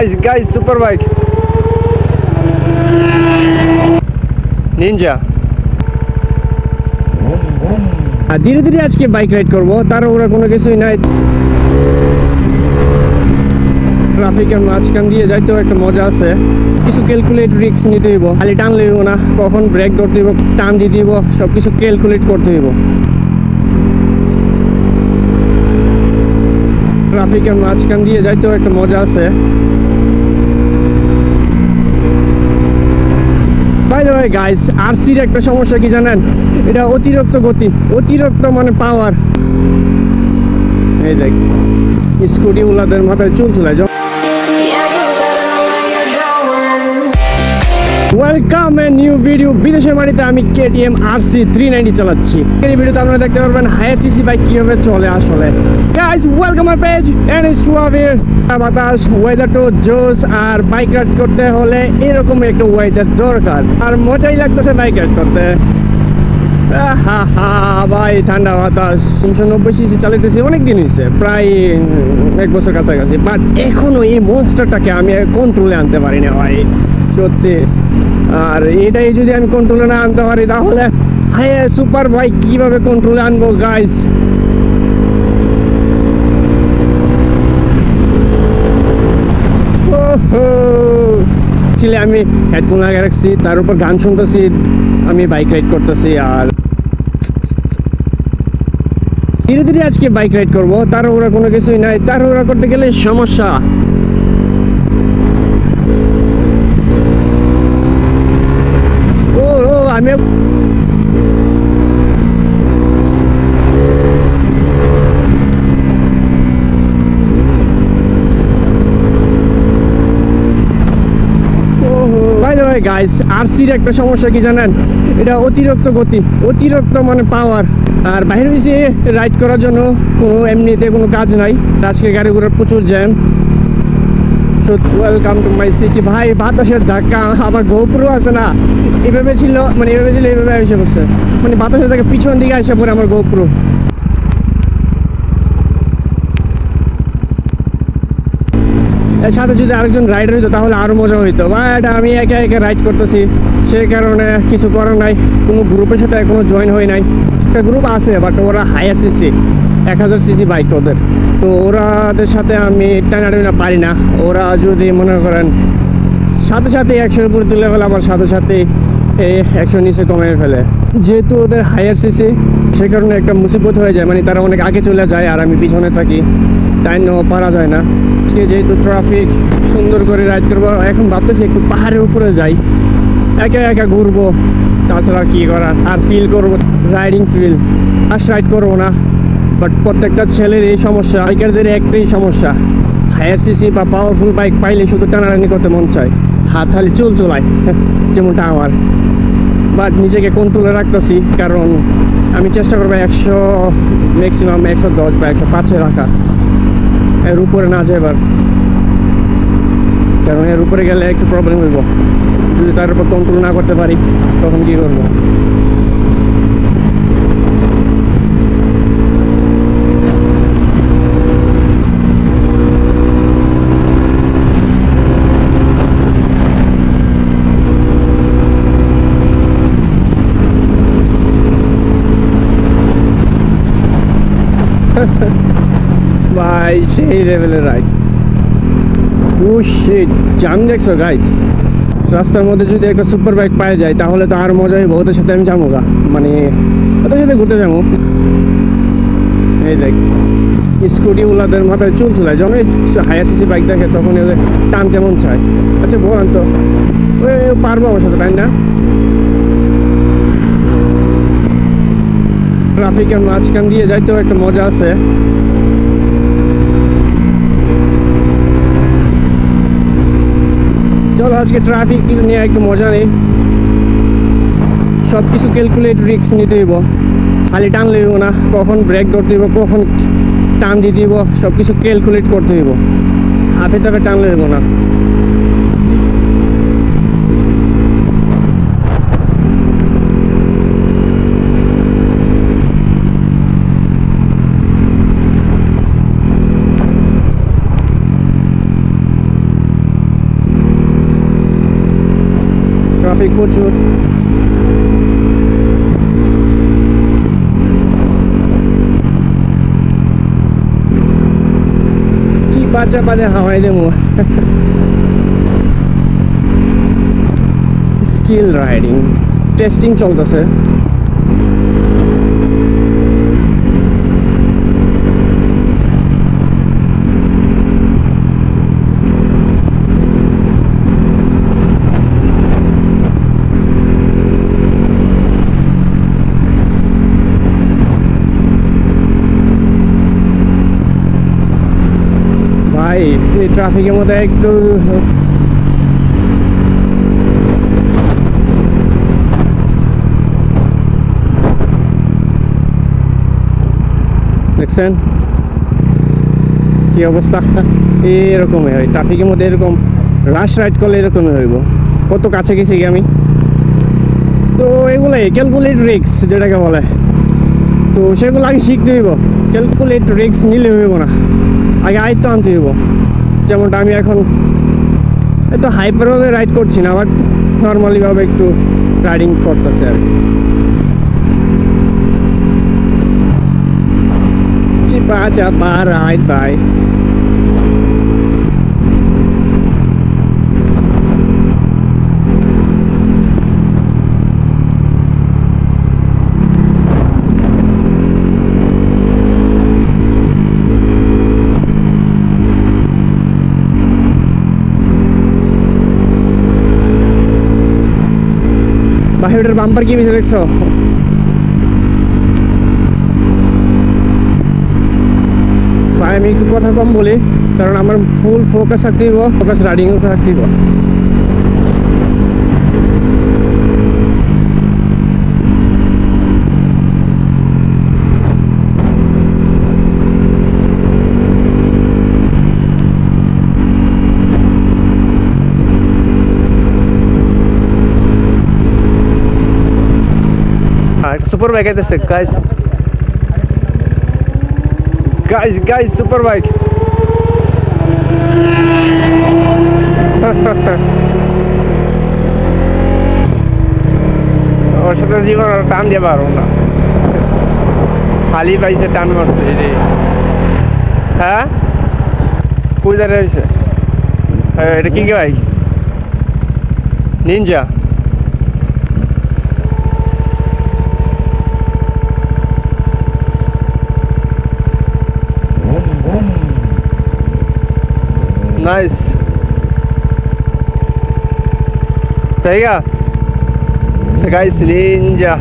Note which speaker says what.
Speaker 1: Guys, super bike. Ninja. আর ধীরে ধীরে আজকে বাইক রাইড করব তার ওরা কোনো কিছুই নাই। ট্রাফিকের মাঝখান দিয়ে যাইতেও একটা মজা আছে। কিছু ক্যালকুলেট রিক্স নিতে হইব খালি টান লইব না। কখন ব্রেক ধরতে হইব টান দিতে হইব সব কিছু ক্যালকুলেট করতে হইব। ট্রাফিকের মাঝখান দিয়ে যাইতেও একটা মজা আছে। দ্য গাইস আরসির একটা সমস্যা কি জানেন? এটা অতিরিক্ত গতি। অতিরিক্ত মানে পাওয়ার এই দেখ স্কুটি ওলাদের মাথায় চুল চুলায় ওয়েলকাম এ নিউ ভিডিও বিদেশের বাড়িতে আমি KTM R C three ninety চালাচ্ছি। এই ভিডিওতে আপনারা দেখতে পারবেন হায়ার সিসি বাইক কীভাবে চলে আসলে। Guys welcome my page and is to Abir বাতাস ওয়েদার টু জোস আর বাইক রাইড করতে হলে এরকম একটা ওয়েদার দরকার। আর মজাই লাগতেছে বাইক রাইড করতে। হা হা ভাই, ঠান্ডা বাতাস। তিনশো নব্বই সিসি চালাইতেছি, অনেক দিন হয়েছে প্রায় এক বছর কাছাকাছি। বাট এখনও এই মনস্টারটাকে আমি কন্ট্রোলে আনতে পারি না, ভাই। সত্যি। আর এটাই যদি আমি কন্ট্রোলে না আনতে পারি তাহলে হ্যাঁ সুপার বাইক কীভাবে কন্ট্রোলে আনব গাইস ছিলে আমি হেডফোন লাগিয়ে রাখছি, তার উপর গান শুনতেছি, আমি বাইক রাইড করতেছি, আর ধীরে ধীরে আজকে বাইক রাইড করব তার ওরা কোনো কিছুই নাই তার ওরা করতে গেলে সমস্যা ও ও আমি গাইস আরসির একটা সমস্যা কি জানেন? এটা অতিরিক্ত গতি, অতিরিক্ত মানে পাওয়ার আর বাইরে হয়েছে রাইড করার জন্য কোনো এমনিতে কোনো কাজ নাই। আজকে গাড়ি ঘোড়ার প্রচুর jam welcome to my city ভাই, বাতাসের ধাক্কা আবার গোপুরও আছে না। এভাবে ছিল মানে এভাবে ছিল, এভাবে এসে পড়ছে। মানে বাতাসের পিছন দিকে এসে পড়ে আমার এর সাথে যদি আরেকজন রাইডার হইতো, তাহলে আরও মজা হইতো। বাট আমি একে একে রাইড করতেছি। সেই কারণে কিছু করার নাই। কোনো গ্রুপের সাথে এখনও জয়েন হই নাই। একটা গ্রুপ আছে বাট ওরা হায়ার সিসি এক হাজার সিসি বাইক ওদের। তো ওরাদের সাথে আমি টানাটানি পারি না। ওরা যদি মনে করেন সাথে সাথে একশোর উপরে তুলে ফেলে আমার সাথে সাথে এই একশো নিচে কমিয়ে ফেলে। যেহেতু ওদের হায়ার সিসি, সে কারণে একটা মুসিবত হয়ে যায়। মানে তারা অনেক আগে চলে যায় আর আমি পিছনে থাকি। টাইম নেওয়া পারা যায় না। আজকে যেহেতু ট্রাফিক সুন্দর করে রাইড করব, এখন ভাবতেছি একটু পাহাড়ের উপরে যাই। একা একা ঘুরবো। তাছাড়া কী করার? আর ফিল করব রাইডিং ফিল আর রাইড করব না। বাট প্রত্যেকটা ছেলের এই সমস্যা বাইকারদের একটাই সমস্যা। হায়ার সিসি বা পাওয়ারফুল বাইক পাইলে শুধু টানাটানি করতে মন চায়। হাত খালি চুল চুলায়, যেমনটা আমার। বাট নিজেকে কন্ট্রোলে রাখতেছি, কারণ আমি চেষ্টা করব একশো ম্যাক্সিমাম একশো দশ বা একশো পাঁচে রাখা। এর উপরে না যাইবার কারণ এর উপরে গেলে একটু প্রবলেম হইব। যদি তার উপর কন্ট্রোল না করতে পারি, তখন কী করব? ভাই সেই লেভেলের রাইড ও শিট জাম দেখছ গাইস রাস্তার মধ্যে যদি একটা সুপার বাইক পাওয়া যায়, তাহলে তো আর মজা হইব। ওদের সাথে আমি যাব গা। মানে ওদের সাথে ঘুরতে যাব। এই দেখ স্কুটি ওলাদের মাথায় চুল চুলায় যখন হায়ার সিসি বাইক দেখে তখন ওদের টান কেমন চায়। আচ্ছা বলান তো, ওই পারব আমার সাথে, তাই না? ট্রাফিকের মাঝখান দিয়ে যাইতেও একটা মজা আছে। চলো আজকে ট্রাফিক নিয়ে একটু মজা নেই। সব কিছু ক্যালকুলেট রিক্স নিতে হইব। খালি টান লইব না, কখন ব্রেক ধরতে হইব, কখন টান দিতে হইব সব কিছু ক্যালকুলেট করতে হইব। হাতে তাপে টান লইব না। ট্রাফিক প্রচুর কি বাচ্চা পাদে হাওয়াই দেবো? স্কিল রাইডিং টেস্টিং চলতেছে। ভাই ট্রাফিকের মধ্যে একটু দেখছেন? কি অবস্থা? এরকমই হয় ট্রাফিকের মধ্যে এরকম রাশ রাইড করলে এরকমই হইব। কত কাছে গেছি আমি? তো এগুলাই ক্যালকুলেট রিক্স যেটাকে বলে। তো সেগুলো আগে শিখতে হইব। ক্যালকুলেট রিক্স নিলে হইব না। আগে আয়ত্ত আনতে হইব। যেমনটা আমি এখন এত হাইপারভাবে রাইড করছি না বাট নর্মালিভাবে একটু রাইডিং করতেছে আর কি। চিপা চাপা রাইড বাই বাহিরের বাম্পার কি মিশে দেখছ? ভাই, আমি একটু কথা কম বলি, কারণ আমার ফুল ফোকাস থাকতে হইব ফোকাস রাইডিংয়ের উপর হ্যাঁ সুপার বাইক আইতেছে guys guys guys super bike. ওর সাথে জীবন টান দিয়ে পারব না। খালি পাইছে, টান মারছে রে হ্যাঁ? কই দাঁড়িয়ে রয়েছে হ্যাঁ এটা কি বাইক? নিনজা नाइस चाहिए अच्छा गाइस निंजा